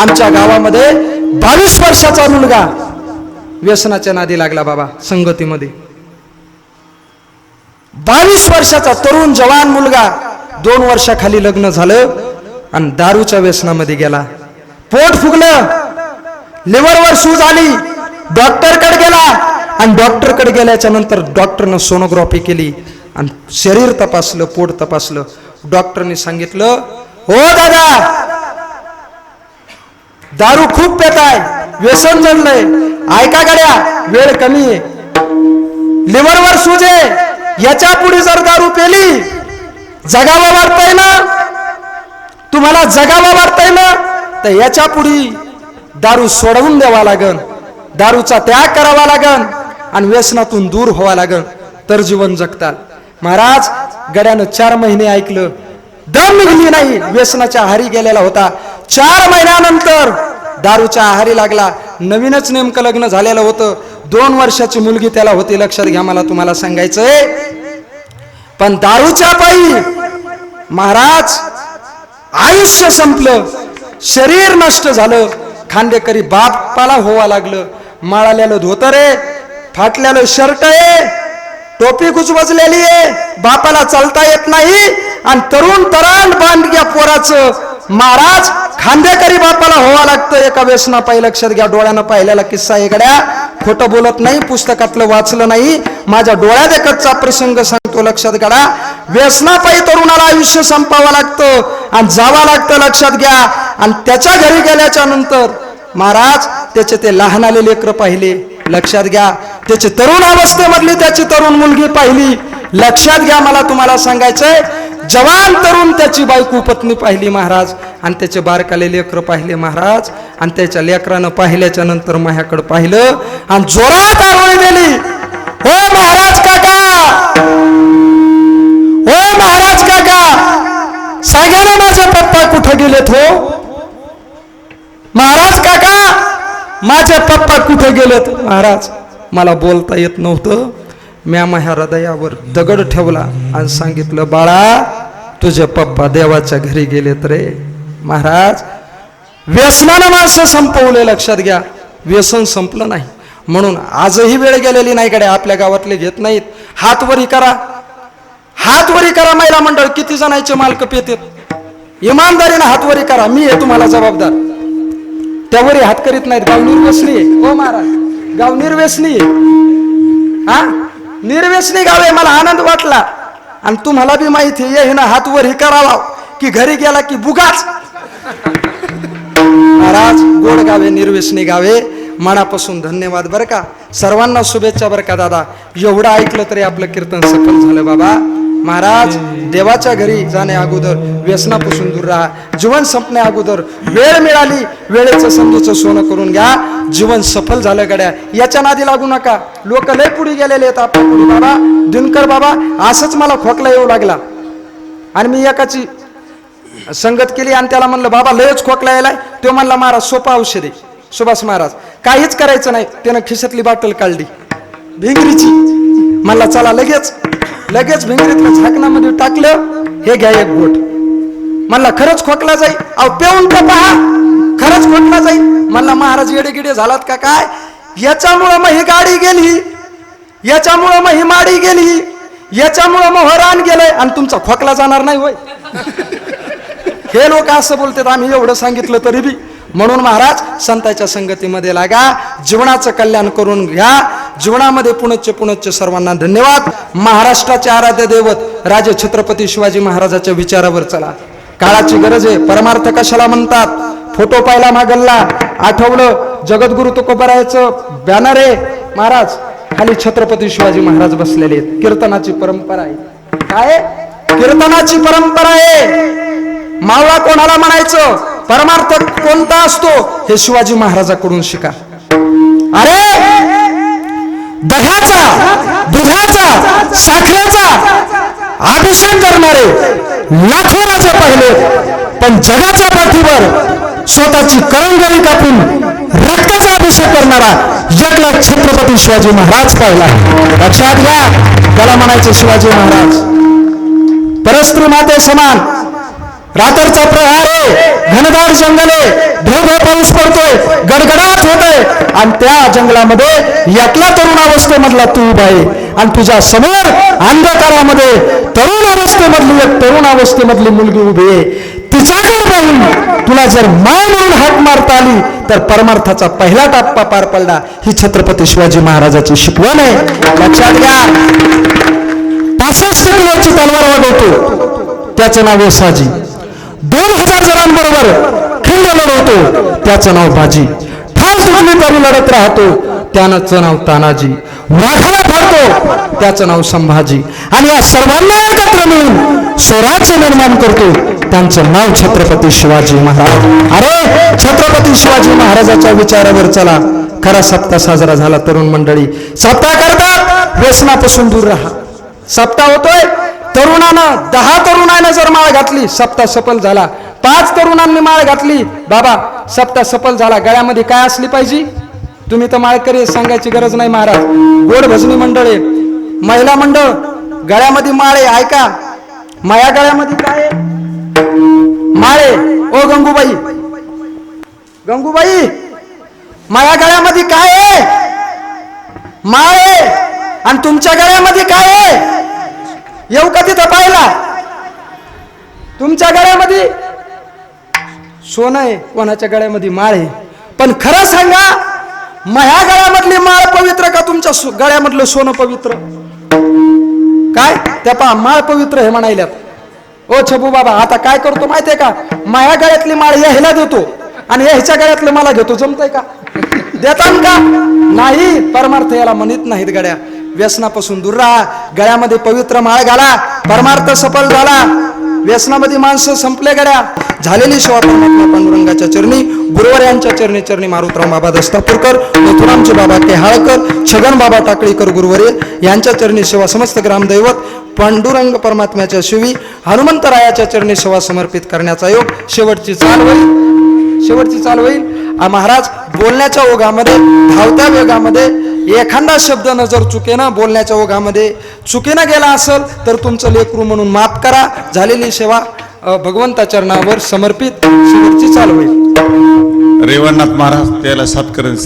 आमच्या गावामध्ये बावीस वर्षाचा मुलगा व्यसनाच्या नादी लागला बाबा संगतीमध्ये. बावीस वर्षाचा तरुण जवान मुलगा दोन वर्षाखाली लग्न झालं आणि दारूच्या व्यसनामध्ये गेला. पोट फुगलं. लिव्हरवर सूज आली. डॉक्टरकडे गेला आणि डॉक्टरकडे गेल्याच्यानंतर डॉक्टरनं सोनोग्राफी केली आणि शरीर तपासलं पोट तपासलं. डॉक्टरने सांगितलं हो दादा दारू खूप पेताय व्यसन जडलंय ऐका गड्या वेळ कमी आहे. लिव्हरवर सूज आहे. याच्यापुढे जर दारू पेली जगावा वाटतंय ना? तुम्हाला जगावा वाटतंय ना? तर याच्यापुढे दारू सोडवून द्यावा लागन. दारूचा त्याग करावा लागन आणि व्यसनातून दूर व्हावा लागन. तर जीवन जगताल. महाराज गड्यानं चार महिने ऐकलं. दम निघली नाही. व्यसनाच्या हारी गेलेला होता. चार महिन्यानंतर दारूच्या आहारी लागला. नवीनच नेमकं लग्न झालेलं होतं. दोन वर्षाची मुलगी त्याला होती. लक्षात घ्या मला तुम्हाला सांगायचंय. पण दारूच्या पायी महाराज आयुष्य संपलं. शरीर नष्ट झालं. खांदेकरी बापाला होवा लागलं. माळालेलं धोतर फाटलेलं शर्ट आहे टोपी गुजबजलेली आहे. बापाला चालता येत नाही. आणि तरुण तरण बांधग्या पोराचं महाराज खांदेकरी बापाला व्हावं लागतं. एका व्यसना पायी लक्षात घ्या डोळ्यानं पाहिलेला किस्सा एकड्या खोटं बोलत नाही पुस्तकातलं वाचलं नाही. माझ्या डोळ्यात एकचा प्रसंग सांगतो लक्षात घ्या व्यसनापायी तरुणाला आयुष्य संपावं लागतं आणि जावं लागतं लक्षात घ्या. आणि त्याच्या घरी गेल्याच्यानंतर महाराज त्याचे ते लहान आले लेकर पाहिले. लक्षात घ्या. त्याची तरुण अवस्थेमधली त्याची तरुण मुलगी पाहिली. लक्षात घ्या मला तुम्हाला सांगायचंय जवान तरुण त्याची बायको पत्नी पाहिली महाराज आणि त्याचे बारकाले लेकर पाहिले महाराज आणि त्याच्या लेकरानं पाहिल्याच्या नंतर माझ्याकडे पाहिलं आणि जोरात आरोळी दिली हो महाराज काका! हो महाराज काका! सांगा ना माझे पप्पा कुठं गेलेत हो? महाराज काका माझे पप्पा कुठे गेलेत? महाराज मला बोलता येत नव्हतं. म्या माझ्या हृदयावर दगड ठेवला आणि सांगितलं बाळा तुझे पप्पा देवाच्या घरी गेलेत रे. महाराज व्यसनानं माणसं संपवले लक्षात घ्या. व्यसन संपलं नाही. म्हणून आजही वेळ गेलेली नाही कडे आपल्या गावातले घेत नाहीत. हातवरी करा. हातवरी करा महिला मंडळ. किती जणांचे मालक पेतेत? इमानदारीनं हातवरी करा. मी आहे तुम्हाला जबाबदार. त्यावरही हात करीत नाहीत. गाव निर्व्यसनी हो महाराज. गाव निर्व्यसनी हा? निर्व्यसनी गाव आहे. मला आनंद वाटला. आणि तुम्हाला बी माहिती आहे ना हात वर ही करावा की घरी गेला की बुगाच. महाराज गोड गावे निर्व्यसनी गावे मनापासून धन्यवाद बरं का. सर्वांना शुभेच्छा बरं का दादा. एवढं ऐकलं तरी आपलं कीर्तन सफल झालं बाबा. महाराज देवाच्या घरी जाण्या अगोदर व्यसनापासून दूर राहा. जीवन संपण्या अगोदर वेळ मिळाली वेळेचं संधीचं सोनं करून घ्या. जीवन सफल झालं गड्या. याच्या नादी लागू नका. लोक लय पुढे गेलेले आहेत आपण पुढे बाबा. दिनकर बाबा असंच मला खोकला येऊ लागला. आणि मी एकाची संगत केली आणि त्याला म्हणलं बाबा लयच खोकला यायलाय. तो म्हणला महाराज सोपा औषध आहे. सुभाष महाराज काहीच करायचं नाही. त्यानं खिशातली बाटल काढली. भिंगरीची. म्हणला चला लगेच. लगेच भिंगरीतलं झाकणामध्ये टाकलं हे घ्या एक बोट म्हणला खरंच खोकला जाईल अहो पेऊन का पहा? खरंच खोकला जाईल म्हणला महाराज येडेगिडे झालात का काय? याच्यामुळं मग ही गाडी गेली. याच्यामुळं मग ही माडी गेली. याच्यामुळं मग हरान गेलंय. आणि तुमचा खोकला जाणार नाही होय. हे लोक असं बोलतात आम्ही एवढं सांगितलं तरी बी. म्हणून महाराज संतांच्या संगतीमध्ये लागा. जीवनाचं कल्याण करून घ्या. जीवनामध्ये पुनच्च पुनच्च सर्वांना धन्यवाद. महाराष्ट्राचे आराध्य दैवत राजे छत्रपती शिवाजी महाराजाच्या विचारावर चला. काळाची गरज आहे परमार्थ कशाला म्हणतात? फोटो पाहिला मागल्ला आठवलं जगद्गुरु तुकोबरायचं बॅनर आहे. महाराज खाली छत्रपती शिवाजी महाराज बसलेले आहेत. कीर्तनाची परंपरा आहे. काय? कीर्तनाची परंपरा आहे. मावळा कोणाला म्हणायचं? परमार्थ कोणता असतो? हे शिवाजी महाराजाकडून शिका. अरे! दह्याचा दुधाचा साखरेचा अभिषेक करणारे लाखो राजे पाहिले पण जगाच्या पाठीवर स्वतःची करंगळी कापून रक्ताचा अभिषेक करणारा जगला छत्रपती शिवाजी महाराज पाहिला लक्षात घ्या त्याला म्हणायचे शिवाजी महाराज परस्त्री माते समान रातरचा प्रहार आहे. घनदाट जंगले ढोबळ पाऊस पडतोय गडगडाट होत आहे आणि त्या जंगलामध्ये यातला तरुण अवस्थेमधला तू उभा आहे. आणि तुझ्या समोर अंधकारामध्ये तरुण अवस्थेमधली एक तरुण अवस्थेमधली मुलगी उभी आहे. तिच्याकडे पाहून तुला जर माय म्हणून हाक मारता आली तर परमार्थाचा पहिला टप्पा पार पडला. ही छत्रपती शिवाजी महाराजाची शिकवण आहे. लक्षात घ्या. पासष्ट किलोची तलवार वाढवतो त्याचं नाव आहे साजी. दोन हजार जणांबरोबर खिंड लढवतो. त्याचं नाव बाजी. ठाल सुटली तरी लढत राहतो. त्यानंचं नाव तानाजी. वाघाला ठरतो त्याचं नाव संभाजी. आणि या सर्वांना एकत्र मिळून स्वराज्य निर्माण करतो. त्यांचं नाव छत्रपती शिवाजी महाराज. अरे छत्रपती शिवाजी महाराजाच्या विचारावर चला. खरा सप्ताह साजरा झाला तरुण मंडळी. सप्ताह करतात व्यसनापासून दूर राहा. सप्ताह होतोय तरुणानं दहा तरुणानं जर माळ घातली सप्ताह सफल झाला. पाच तरुणांनी माळ घातली बाबा सप्ताह सफल झाला. गळ्यामध्ये काय असली पाहिजे? तुम्ही तर माळकरी सांगायची गरज नाही महाराज. गोड भजनी मंडळ आहे महिला मंडळ गळ्यामध्ये माळ आहे ऐका. माया गळ्यामध्ये काय आहे? माळे. ओ गंगूबाई. गंगूबाई माया गळ्यामध्ये काय आहे? माळे. आणि तुमच्या गळ्यामध्ये काय आहे? येऊ का तिथं पाहिला तुमच्या गळ्यामध्ये सोनं आहे कोणाच्या गळ्यामध्ये माळ आहे. पण खरं सांगा माझ्या गळ्यामधली माळ पवित्र का तुमच्या गळ्यामधलं सोनं पवित्र? काय? त्या पहा माळ पवित्र हे म्हणायल्यात. ओ छबू बाबा आता काय करतो माहितीये का? माया गळ्यातली माळ या ह्याला देतो आणि या ह्याच्या गळ्यातलं मला घेतो. जमतंय का? देतान का? नाही परमार्थ याला म्हणत नाहीत गड्या. व्यसनापासून दूर राहा. गळ्यामध्ये पवित्र माळ घाला. परमार्थ सफल झाला. व्यसनामध्ये माणसं संपले गड्या. झालेली सेवा परमात्मा पांडुरंगाच्या चरणी गुरुवार यांच्या चरणी चरणी मारुतराम बाबा दस्तापूरकर मथुरामचे बाबा केहाळकर छगन बाबा टाकळीकर गुरुवरे यांच्या चरणी सेवा समस्त ग्रामदैवत पांडुरंग परमात्म्याच्या शिवी हनुमंतरायाच्या चरणी सेवा समर्पित करण्याचा योग शेवटची चाल होईल. शेवटची चाल होईल. महाराज बोलण्याच्या ओघामध्ये धावत्या वेगामध्ये एखादा शब्द न जर चुकेना बोलण्याच्या ओघामध्ये चुकेनं गेला असेल तर तुमचं लेकरू म्हणून माफ करा. झालेली सेवा भगवंता चरणावर समर्पित. शेवटची चाल होईल. रेवणनाथ महाराज त्याला सातकरण